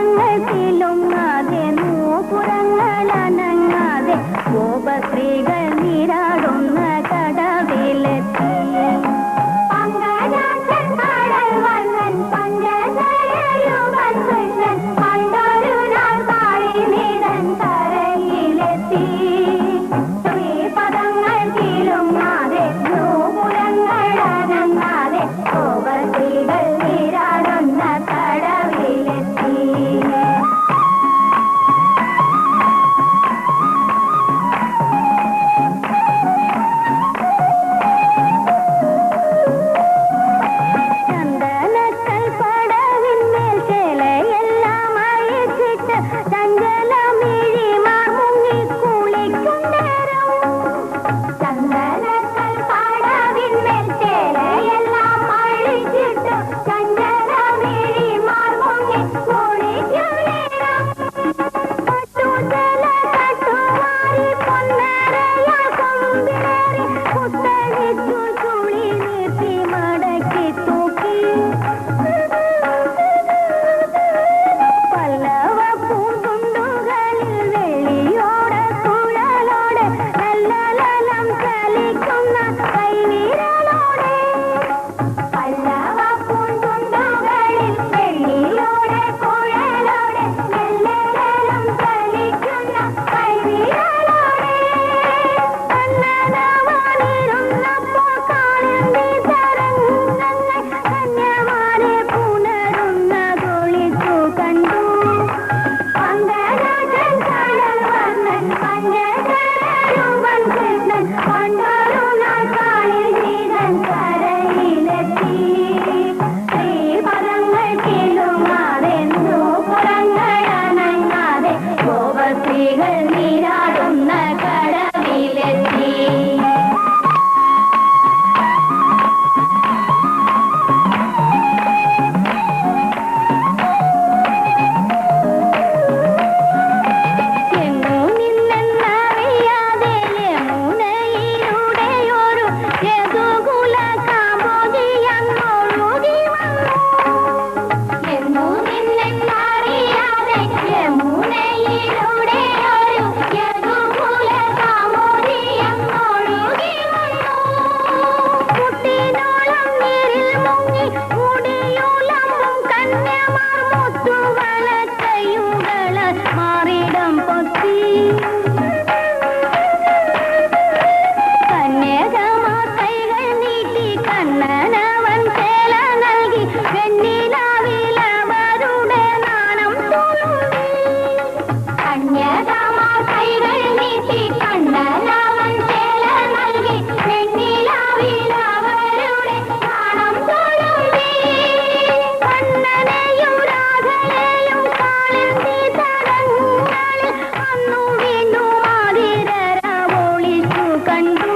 പുറങ്ങൾ ചെല്ലുന്നാതെ നൂപുറങ്ങൾ നീരാടുന്ന കട கண்டு